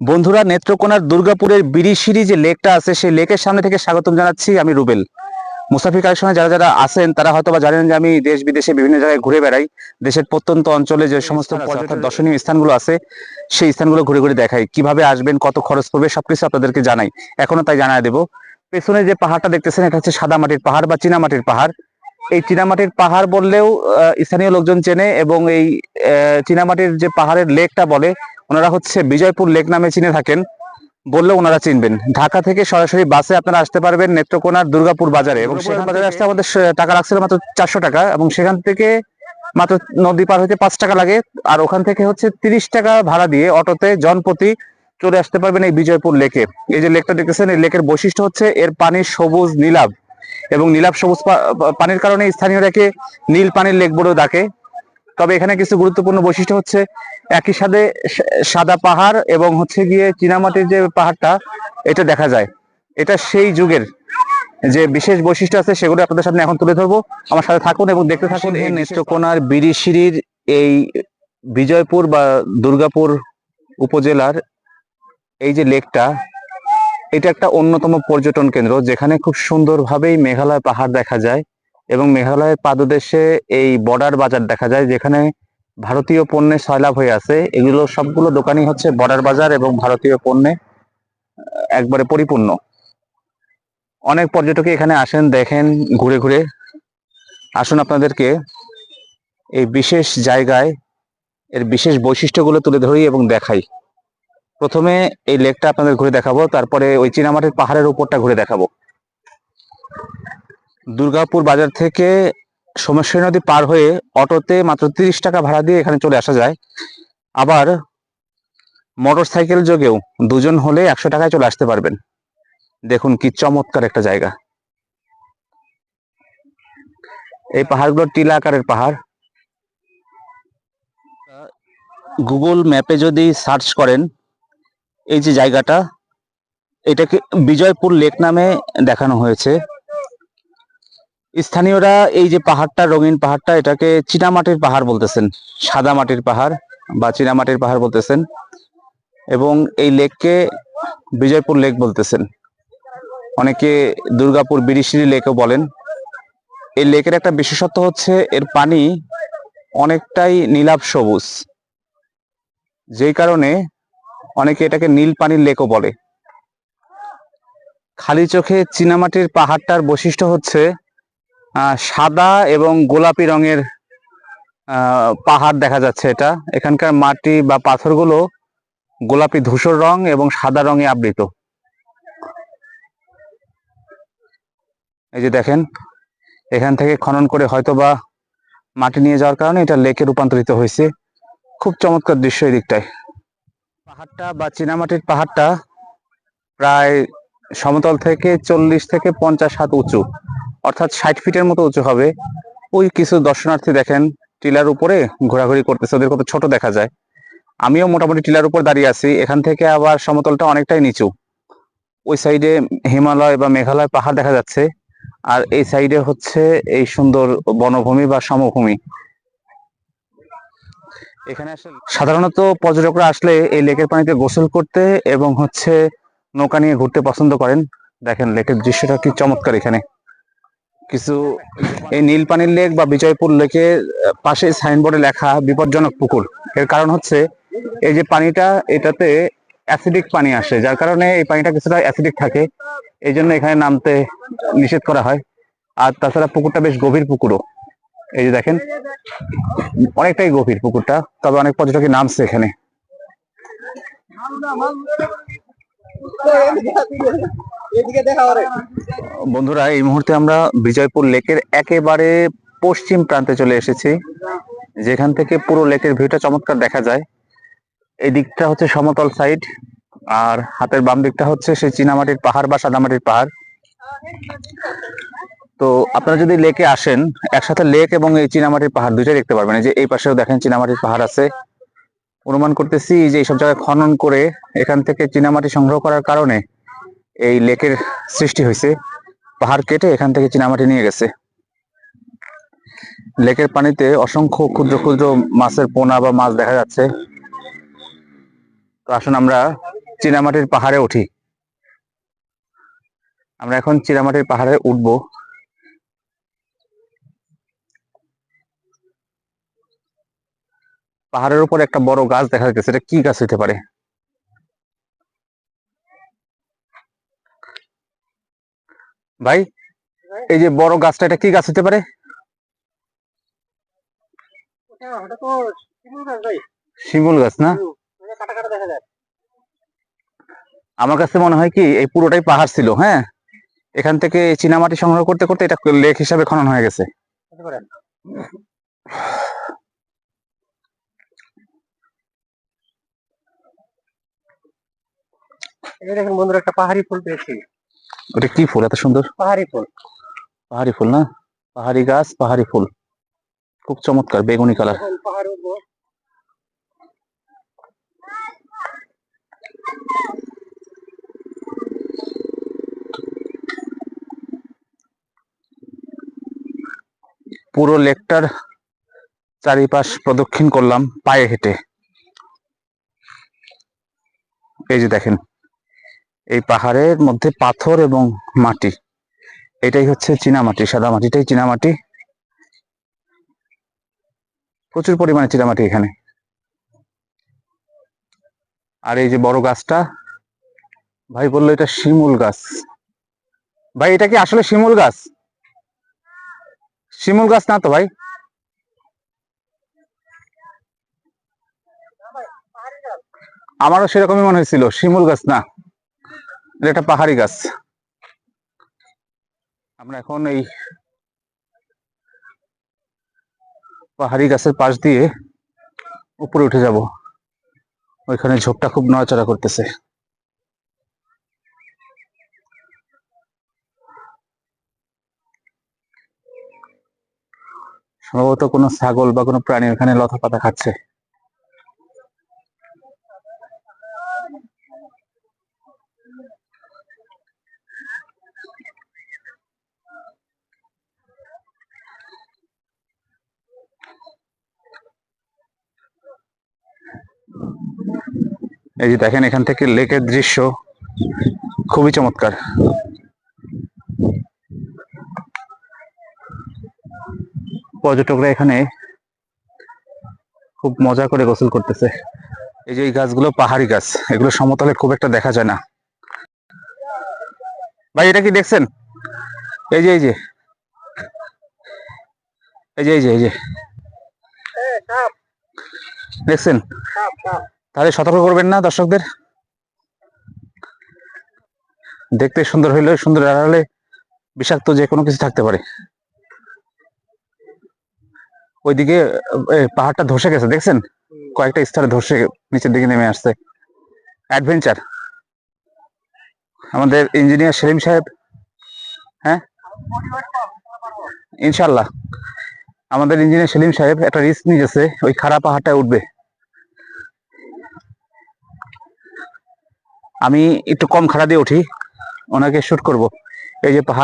বন্ধুরা নেত্রকোনার দুর্গাপুরের বিরিশিরি যে লেকটা আছে সেই লেকের সামনে থেকে স্বাগতম জানাচ্ছি আমি রুবেল। মুসাফির কালেকশনে যারা যারা আছেন তারা হয়তো বা জানেন যে আমি দেশ বিদেশে বিভিন্ন জায়গায় ঘুরে বেড়াই। দেশের প্রত্যন্ত অঞ্চলে যে সমস্ত পর্যটন দর্শনীয় স্থানগুলো আছে সেই স্থানগুলো ঘুরে ঘুরে দেখাই। কীভাবে আসবেন কত খরচ পড়বে সবকিছু আপনাদেরকে জানাই। এখনও তাই জানাই দেবো। পেছনে যে পাহাড়টা দেখতেছেন এটা হচ্ছে সাদা মাটির পাহাড় বা চীনা মাটির পাহাড়। এই চীনামাটির পাহাড় বললেও স্থানীয় লোকজন চেনে এবং এই চীনামাটির যে পাহাড়ের লেকটা বলে ওনারা হচ্ছে বিজয়পুর লেক নামে চিনে থাকেন বললেও ওনারা চিনবেন। ঢাকা থেকে সরাসরি বাসে আপনারা আসতে পারবেন নেত্রকোনার দুর্গাপুর বাজারে এবং সেখান বাজারে আসতে আমাদের টাকা লাগছিল মাত্র চারশো টাকা এবং সেখান থেকে মাত্র নদী পার হইতে পাঁচ টাকা লাগে। আর ওখান থেকে হচ্ছে তিরিশ টাকা ভাড়া দিয়ে অটোতে জনপ্রতি চলে আসতে পারবেন এই বিজয়পুর লেকে। এই যে লেকটা দেখতেছেন এই লেকের বৈশিষ্ট্য হচ্ছে এর পানি সবুজ নীলাভ। এবং নীলাভ সবুজ পানির কারণে স্থানীয়রাকে নীল পানির লেক বলেও ডাকে। তবে এখানে কিছু গুরুত্বপূর্ণ বৈশিষ্ট্য হচ্ছে একই সাথে সাদা পাহাড় এবং হচ্ছে গিয়ে চীনামাটির যে পাহাড়টা এটা দেখা যায়। এটা সেই যুগের যে বিশেষ বৈশিষ্ট্য আছে সেগুলো আপনাদের সামনে এখন তুলে ধরবো। আমার সাথে থাকুন এবং দেখতে থাকুন এই নেত্রকোনার বিরিশিরির এই বিজয়পুর বা দুর্গাপুর উপজেলার এই যে লেকটা এটা একটা অন্যতম পর্যটন কেন্দ্র, যেখানে খুব সুন্দরভাবেই মেঘালয় পাহাড় দেখা যায় এবং মেঘালয়ের পাদদেশে এই বর্ডার বাজার দেখা যায়, যেখানে ভারতীয় পণ্যে সয়লাভ হয়ে আছে। এগুলো সবগুলো দোকানই হচ্ছে বর্ডার বাজার এবং ভারতীয় পণ্যে একবারে পরিপূর্ণ। অনেক পর্যটক এখানে আসেন, দেখেন, ঘুরে ঘুরে। আসুন আপনাদেরকে এই বিশেষ জায়গায়, এর বিশেষ বৈশিষ্ট্যগুলো তুলে ধরি এবং দেখাই। প্রথমে এই লেকটা আপনাদের ঘুরে দেখাবো, তারপরে ওই চীনামাটির পাহাড়ের উপরটা ঘুরে দেখাবো। দুর্গাপুর বাজার থেকে সোমেশ্বরী নদী পার হয়ে অটোতে মাত্র তিরিশ টাকা ভাড়া দিয়ে এখানে চলে আসা যায়। আবার মোটর সাইকেল যোগেও দুজন হলে একশো টাকায় চলে আসতে পারবেন। দেখুন কি চমৎকার একটা জায়গা। এই পাহাড়গুলো টিলা আকারের পাহাড়। গুগল ম্যাপে যদি সার্চ করেন এই যে জায়গাটা, এটাকে বিজয়পুর লেক নামে দেখানো হয়েছে। স্থানীয়রা এই যে পাহাড়টা, রঙিন পাহাড়টা, এটাকে চীনামাটির পাহাড় বলতেছেন, সাদা মাটির পাহাড় বা চীনামাটির পাহাড় বলতেছেন এবং এই লেককে বিজয়পুর লেক বলতেছেন। অনেকে দুর্গাপুর বিরিশিরি লেকও বলেন। এই লেকের একটা বিশেষত্ব হচ্ছে এর পানি অনেকটাই নীলাভ সবুজ। যেই কারণে অনেকে এটাকে নীল পানির লেকও বলে। খালি চোখে চীনামাটির পাহাড়টার বৈশিষ্ট্য হচ্ছে সাদা এবং গোলাপি রঙের পাহাড় দেখা যাচ্ছে এটা। এখানকার মাটি বা পাথরগুলো গোলাপি ধূসর রং এবং সাদা রঙে আবৃত। এই যে দেখেন, এখান থেকে খনন করে হয়তোবা মাটি নিয়ে যাওয়ার কারণে এটা লেকে রূপান্তরিত হয়েছে। খুব চমৎকার দৃশ্য এই দিকটায়। পাহাড়টা বা চীনামাটির পাহাড়টা প্রায় সমতল থেকে চল্লিশ থেকে পঞ্চাশ হাত উঁচু, অর্থাৎ ষাট ফিটের মতো উঁচু হবে। ওই কিছু দর্শনার্থী দেখেন, টিলার উপরে ঘোরাঘুরি করতেছে, ওদের কত ছোট দেখা যায়। আমিও মোটামুটি টিলার উপর দাঁড়িয়ে আছি, এখান থেকে আবার সমতলটা অনেকটাই নিচু। ওই সাইডে হিমালয় বা মেঘালয় পাহাড় দেখা যাচ্ছে, আর এই সাইডে হচ্ছে এই সুন্দর বনভূমি বা সমভূমি। এখানে আসলে সাধারণত পর্যটকরা আসলে এই লেকের পানিতে গোসল করতে এবং হচ্ছে নৌকা নিয়ে ঘুরতে পছন্দ করেন। দেখেন, লেকের দৃশ্যটা কি চমৎকার এখানে। কিছু এই নীল পানির লেক বা বিজয়পুর লেকের পাশে সাইনবোর্ডে লেখা বিপজ্জনক পুকুর। এর কারণ হচ্ছে এই যে পানিটা, এটাতে অ্যাসিডিক পানি আসে, যার কারণে এই পানিটা কিছুটা অ্যাসিডিক থাকে। এই জন্য এখানে নামতে নিষেধ করা হয়। আর তাছাড়া পুকুরটা বেশ গভীর পুকুরও। এই যে দেখেন, অনেকটাই গভীর পুকুরটা, তবে অনেক পর্যটকই নামছে এখানে। বন্ধুরা, এই মুহূর্তে আমরা বিজয়পুর লেকের একেবারে পশ্চিম প্রান্তে চলে এসেছি, যেখান থেকে পুরো লেকের ভিউটা চমৎকার দেখা যায়। এই দিকটা হচ্ছে সমতল সাইড, আর হাতের বাম দিকটা হচ্ছে সেই চীনামাটির পাহাড় বা সাদামাটির পাহাড়। তো আপনারা যদি লেকে আসেন, একসাথে লেক এবং এই চীনামাটির পাহাড় দুইটাই দেখতে পারবেন। যে এই পাশেও দেখেন চীনামাটির পাহাড় আছে। অনুমান করতেছি যে এইসব জায়গায় খনন করে এখান থেকে চীনামাটি সংগ্রহ করার কারণে এই লেকের সৃষ্টি হয়েছে। পাহাড় কেটে এখান থেকে চীনামাটি নিয়ে গেছে। লেকের পানিতে অসংখ্য ক্ষুদ্র ক্ষুদ্র মাছের পোনা বা মাছ দেখা যাচ্ছে। তো আসুন আমরা চীনামাটির পাহাড়ে উঠি। আমরা এখন চীনামাটির পাহাড়ে উঠবো। পাহাড়ের উপর একটা বড় গাছ দেখা যাচ্ছে এটা কি গাছ হতে পারে? ভাই এই যে বড় গাছটা এটা কি গাছ হতে পারে? শিমুল গাছ না? আমার কাছে মনে হয় কি এই পুরোটাই পাহাড় ছিল হ্যাঁ? এখান থেকে চীনামাটি সংগ্রহ করতে করতে এটা লেক হিসাবে খনন হয়ে গেছে। এই দেখেন বন্ধুরা একটা পাহাড়ি ফুল পেয়েছি। ওটা কি ফুল? এত সুন্দর। পাহাড়ি ফুল। পাহাড়ি ফুল না? পাহাড়ি গাছ পাহাড়ি ফুল। খুব চমৎকার বেগুনি কালার। পুরো লেকটার চারিপাশ প্রদক্ষিণ করলাম পায়ে হেঁটে। এই যে দেখেন এই পাহাড়ের মধ্যে পাথর এবং মাটি। এটাই হচ্ছে চীনামাটি সাদা মাটিটাই চীনামাটি প্রচুর পরিমাণে চীনামাটি এখানে। আর এই যে বড় গাছটা, ভাই বলল এটা শিমুল গাছ। ভাই, এটা কি আসলে শিমুল গাছ? শিমুল গাছ না তো ভাই? আমারও সেরকমই মনে হয়েছিল, শিমুল গাছ না। এটা পাহাড়ি গাছ। আমরা এখন এই পাহাড়ি গাছের পাশ দিয়ে উপরে উঠে যাব। ওইখানে ঝোপটা খুব নড়াচড়া করতেছে। সম্ভবত কোনো ছাগল বা কোনো প্রাণী ওখানে লতা পাতা খাচ্ছে। এই যে দেখেন এখান থেকে লেকের দৃশ্য। খুবই চমৎকার। পর্যটকরা এখানে খুব মজা করে গোসল করতেছে। এই যে এই গাছগুলো পাহাড়ি গাছ, এগুলো সমতলে খুব একটা দেখা যায় না। ভাই, এটা কি দেখছেন? এই যে এই যে। এই যে এই যে এই যে। দেখছেন? তাহলে সতর্ক করবেন না দর্শকদের। দেখতে সুন্দর হইলে, সুন্দর আড়ালে বিষাক্ত যে কোনো কিছু থাকতে পারে। ওইদিকে পাহাড়টা ধসে গেছে, দেখছেন? কয়েকটা স্থানে ধসে, নিচের দিকে নেমে আসছে। অ্যাডভেঞ্চার। আমাদের ইঞ্জিনিয়ার সেলিম সাহেব হ্যাঁ? ইনশাল্লাহ আমাদের ইঞ্জিনিয়ার সেলিম সাহেব একটা রিস্ক নিয়েছে ওই খারাপ পাহাড়টায় উঠবে। আমি একটু কম খাড়া দিয়ে উঠি ওনাকে শ্যুট করব। এই যে পাহাড়